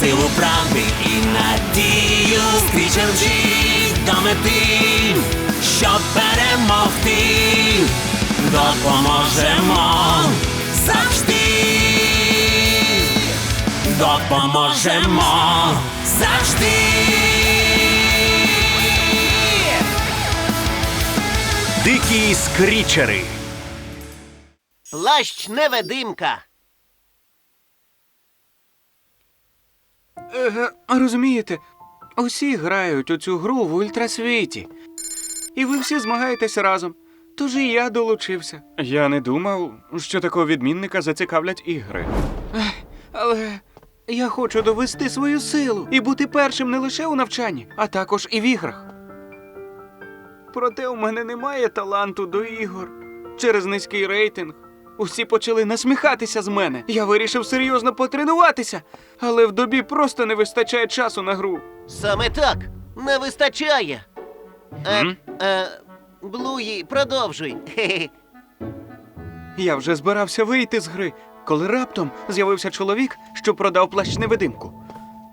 силу правди і надію. Скрічем вжить до мети, щоб перемогти. Допоможемо завжди. Допоможемо завжди. Дикі скрічери. Плащ невидимка. Е, розумієте, усі грають у цю гру в ультрасвіті. І ви всі змагаєтесь разом. Тож і я долучився. Я не думав, що такого відмінника зацікавлять ігри. Ех, але я хочу довести свою силу і бути першим не лише у навчанні, а також і в іграх. Проте у мене немає таланту до ігор. Через низький рейтинг усі почали насміхатися з мене. Я вирішив серйозно потренуватися, але в добі просто не вистачає часу на гру. Саме так. Не вистачає. Е, е, Блуї, продовжуй. Хе-хе. Я вже збирався вийти з гри, коли раптом з'явився чоловік, що продав плащ невидимку.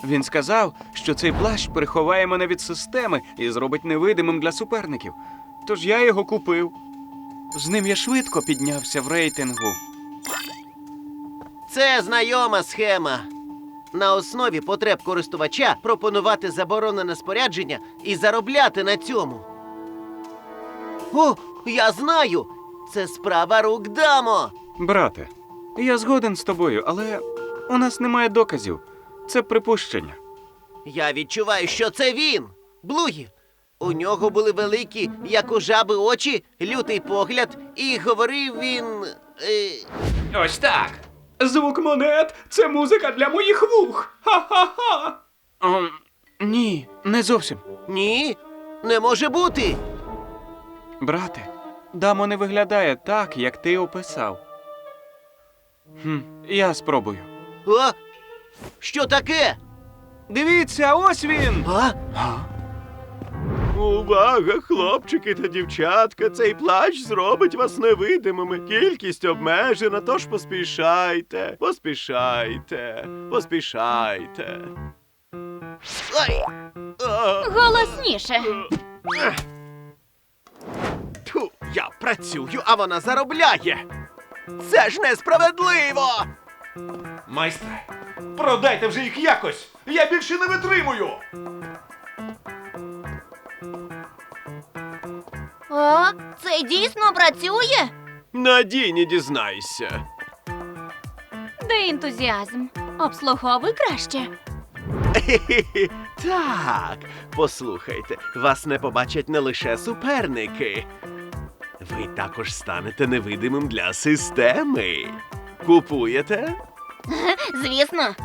Він сказав, що цей плащ приховає мене від системи і зробить невидимим для суперників. Тож я його купив. З ним я швидко піднявся в рейтингу. Це знайома схема. На основі потреб користувача пропонувати заборонене спорядження і заробляти на цьому. О, я знаю! Це справа рук дамо. Брате, я згоден з тобою, але у нас немає доказів. Це припущення. Я відчуваю, що це він. Блуї. У нього були великі, як у жаби очі, лютий погляд, і говорив він. Е... Ось так. Звук монет це музика для моїх вух. Ха-ха-ха. ні, не зовсім. Ні, не може бути. Брате, дамо не виглядає так, як ти описав. Хм, я спробую. О, що таке? Дивіться, ось він. А? Увага, хлопчики та дівчатка, цей плащ зробить вас невидимими. Кількість обмежена, тож поспішайте, поспішайте, поспішайте. Ой, Голосніше. тьфу, я працюю, а вона заробляє. Це ж несправедливо. Майстре, продайте вже їх якось! Я більше не витримую! О, це дійсно працює? Надійні дізнайся. Де ентузіазм? Обслуговуй краще. Так, послухайте, вас не побачать не лише суперники. Ви також станете невидимим для системи. Купуєте? Звісно.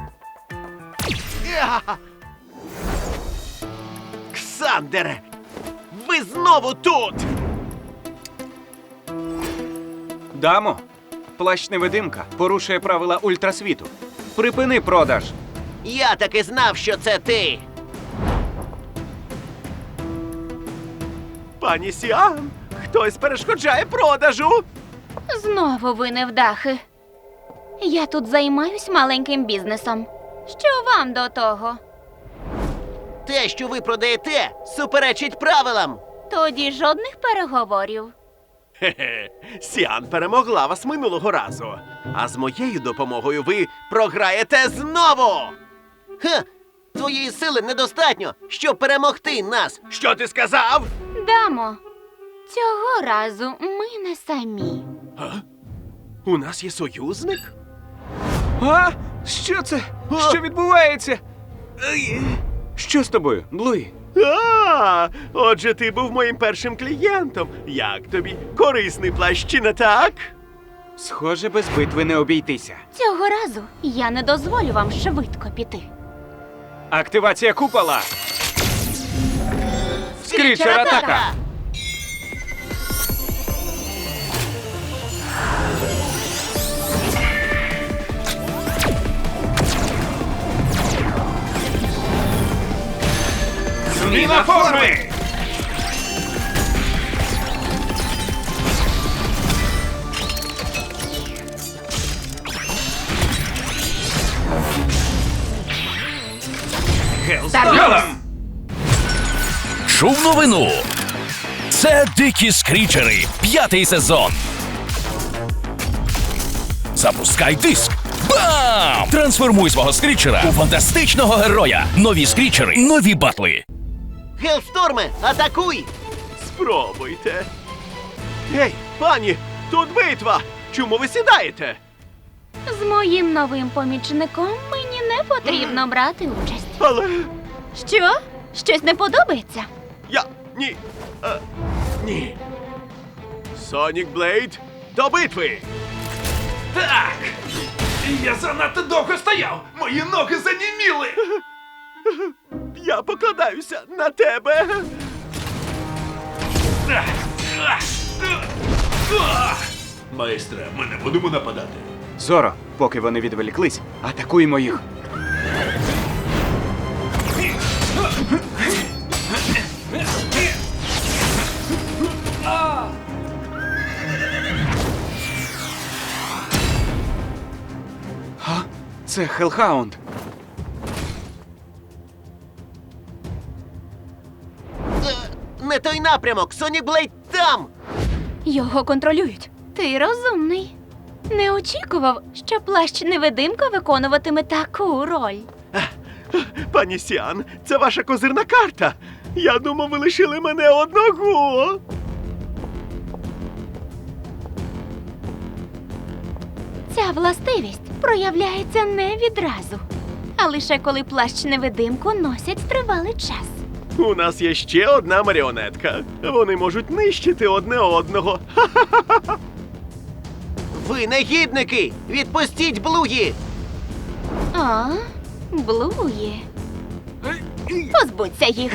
Ксандере! Ви знову тут! Дамо, плащ невидимка порушує правила ультрасвіту. Припини продаж. Я таки знав, що це ти. Пані Сіан, хтось перешкоджає продажу. Знову ви невдахи. Я тут займаюсь маленьким бізнесом. Що вам до того? Те, що ви продаєте, суперечить правилам. Тоді жодних переговорів. Хе-хе, Сіан перемогла вас минулого разу. А з моєю допомогою ви програєте знову. Ха, твоєї сили недостатньо, щоб перемогти нас. Що ти сказав? Дамо, цього разу ми не самі. У нас є союзник? А? Що це? Що відбувається? Що з тобою, Блуї? А, отже, ти був моїм першим клієнтом. Як тобі? Корисний плащ, чи не так? Схоже, без битви не обійтися. Цього разу я не дозволю вам швидко піти. Активація купола. Скрічер атака. Зміна форми! Гелм! Чув новину. Це дикі скрічери. П'ятий сезон. Запускай диск. Бам! Трансформуй свого скрічера у фантастичного героя. Нові скрічери, нові батли. Гелсторме, атакуй! Спробуйте. Гей, пані, тут битва! Чому ви сідаєте? З моїм новим помічником мені не потрібно брати участь. Але Що? Щось не подобається? я. ні. Е, ні. Сонік Блейд, до битви! Так! Я занадто довго стояв! Мої ноги заніміли! Я покладаюся на тебе. Майстре, ми не будемо нападати. Зоро, поки вони відволіклись, атакуємо їх. Це Хелхаунд. Напрямок, Сонік Блейд там! Його контролюють. Ти розумний. Не очікував, що плащ невидимка виконуватиме таку роль. Пані Сіан, це ваша козирна карта. Я думав, ви лишили мене одного. Ця властивість проявляється не відразу, а лише коли плащ невидимку носять тривалий час. У нас є ще одна маріонетка. Вони можуть нищити одне одного. Ви негідники! Відпустіть Блуї! А, Блуї. Позбудься їх.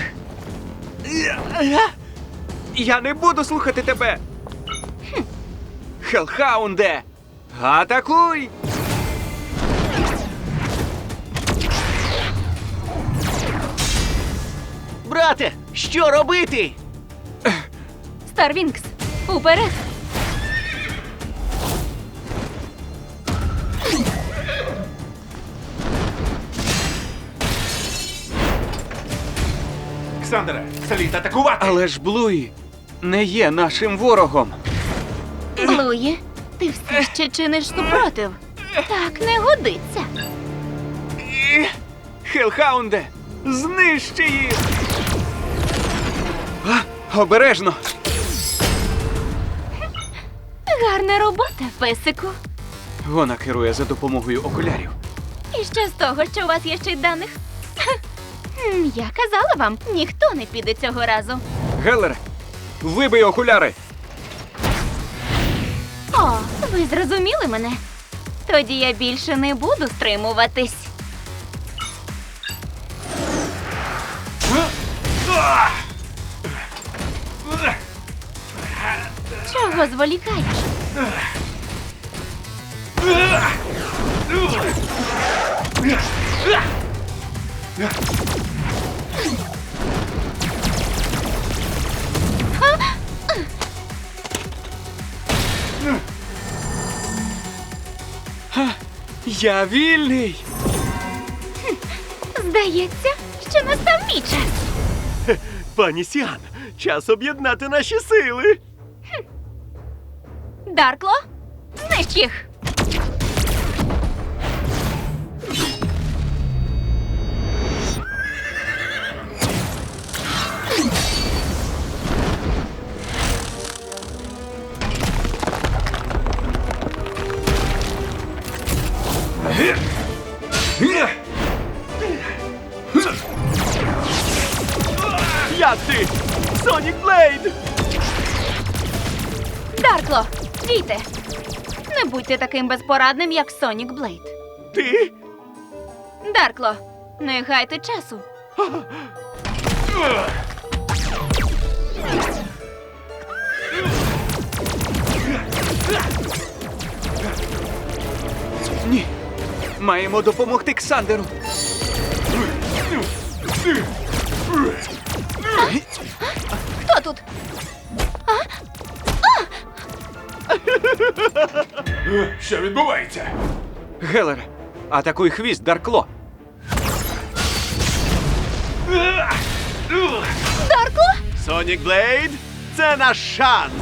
Я не буду слухати тебе. Хелхаунде! Атакуй! Брате, що робити? Старвінкс, уперед! Ксандере, слід атакувати! Але ж Блуї не є нашим ворогом. Блуї, ти все ще чиниш супротив. Так не годиться. Хелхаунде, знищи їх! А, обережно! Гарна робота, песику. Вона керує за допомогою окулярів. І що з того, що у вас є ще й даних? М, Я казала вам, ніхто не піде цього разу. Геллер, вибий окуляри! О, ви зрозуміли мене. Тоді я більше не буду стримуватись. Зволікаєш? Я вільний! Здається, що настав мій час. Пані Сіан, час об'єднати наші сили. Даркло, знищ їх! Як ти? Сонік Блейд! Даркло! Стійте! Не будьте таким безпорадним, як Сонік Блейд. Ти? Даркло, не гайте часу. Ні. Маємо допомогти Ксандеру. Хто тут? Що відбувається? Гелере, атакуй хвіст, Даркло. Даркло? Сонік Блейд, це наш шанс!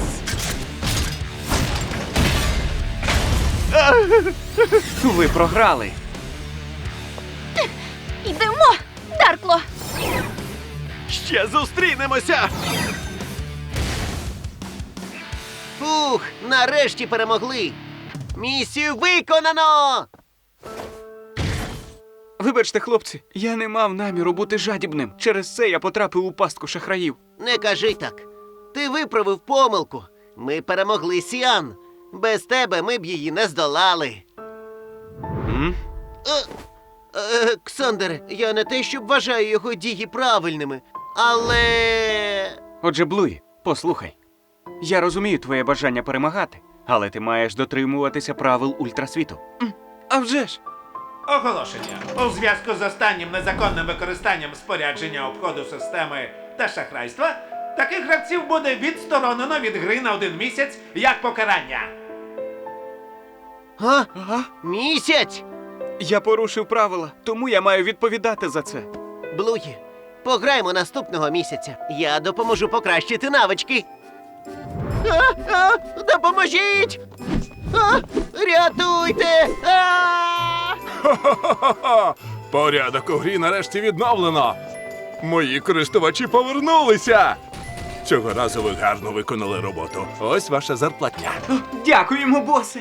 Ви програли. Йдемо! Даркло! Ще зустрінемося! Фух, нарешті перемогли. Місію виконано! Вибачте, хлопці, я не мав наміру бути жадібним. Через це я потрапив у пастку шахраїв. Не кажи так. Ти виправив помилку. Ми перемогли Сіан. Без тебе ми б її не здолали. М? Е, е, Ксандер, я не те, щоб вважаю його дії правильними, але. Отже, Блуї, послухай. Я розумію твоє бажання перемагати, але ти маєш дотримуватися правил ультрасвіту. А вже ж! Оголошення. У зв'язку з останнім незаконним використанням спорядження обходу системи та шахрайства, таких гравців буде відсторонено від гри на один місяць як покарання. А? Ага. Місяць! Я порушив правила, тому я маю відповідати за це. Блуї, пограємо наступного місяця. Я допоможу покращити навички. А, а, допоможіть! А, рятуйте! А! Ха-ха-ха! Порядок у грі нарешті відновлено. Мої користувачі повернулися. Цього разу ви гарно виконали роботу. Ось ваша зарплатня. Дякуємо, босе!